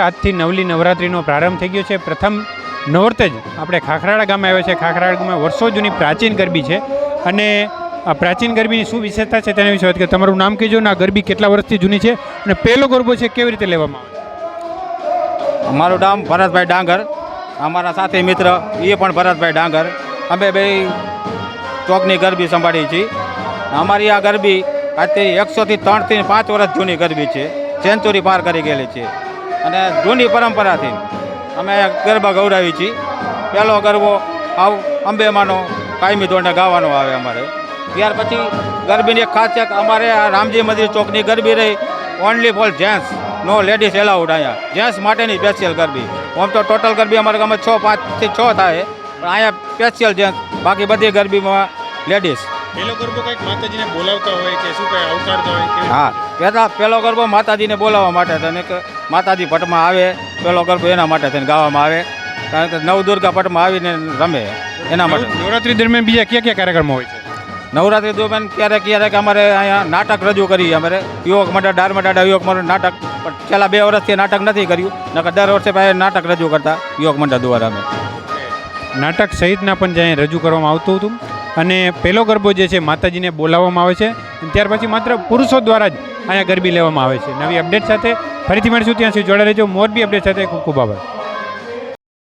આજથી નવલી નવરાત્રિનો પ્રારંભ થઈ ગયો છે. પ્રથમ નોર્ત જ આપણે ખાખરાળા ગામે આવ્યો છે ખાખરાળા ગામમાં વર્ષો જૂની પ્રાચીન ગરબી છે અને આ પ્રાચીન ગરબીની શું વિશેષતા છે તેના વિશે વાત કરીએ. તમારું નામ કહેજો ને આ ગરબી કેટલા વર્ષથી જૂની છે અને પહેલો ગરબો છે કેવી રીતે લેવામાં આવે? અમારું નામ ભરતભાઈ ડાંગર. અમારા સાથે મિત્ર, એ પણ ભરતભાઈ ડાંગર. અમે બે ચોકની ગરબી સંભાળી છીએ. અમારી આ ગરબી આજથી એકસોથી ત્રણથી પાંચ વર્ષ જૂની ગરબી છે. સેન્ચુરી પાર કરી ગયેલી છે. અને જૂની પરંપરાથી અમે ગરબા ગૌરાવી છીએ. પહેલો ગરબો આવ અંબેમાનો કાયમી ધોરણે ગાવાનો આવે અમારે. ત્યાર પછી ગરબીની એક ખાસિયત, અમારે આ રામજી મંદિર ચોકની ગરબી રહી. Only for gents no ladies allowed અહીંયા. જેન્ટ્સ માટેની સ્પેશિયલ ગરબી. આમ તો ટોટલ ગરબી અમારા ગામમાં છ પાંચથી છ થાય. પણ અહીંયા સ્પેશિયલ છે. બાકી બધી ગરબીમાં લેડીઝ પહેલો ગરબો કંઈક માતાજીને બોલાવતા હોય કે શું કંઈ આવકારતા હોય હા પહેલા પહેલો ગરબો માતાજીને બોલાવવા માટે થઈને કે માતાજી પટમાં આવે પહેલો ગરબો એના માટે થઈને ગાવામાં આવે. કારણ કે નવદુર્ગા પટમાં આવીને રમે એના માટે. નવરાત્રિ દરમિયાન બીજા કયા કયા કાર્યક્રમો હોય છે? નવરાત્રિ દરમિયાન ક્યારેક ક્યારેક અમારે અહીંયા નાટક રજૂ કરીએ અમારે. યુવક મંડળ ડારમા ડાડા યુવક મંડળ નાટક. પણ છેલ્લા બે વર્ષથી નાટક નથી કર્યું. નકર દર વર્ષે નાટક રજૂ કરતા યુવક મંડળ દ્વારા અમે. નાટક સહિતના પણ જ્યાં રજૂ કરવામાં આવતું હતું. અને પહેલો ગરબો જે છે માતાજીને બોલાવવામાં આવે છે. ત્યાર પછી માત્ર પુરુષો દ્વારા જ અહીંયા ગરબી લેવામાં આવે છે. નવી અપડેટ સાથે ફરીથી મળીશું. ત્યાં સુધી જોડે રહેજો. મોરબી અપડેટ સાથે ખૂબ ખૂબ આભાર.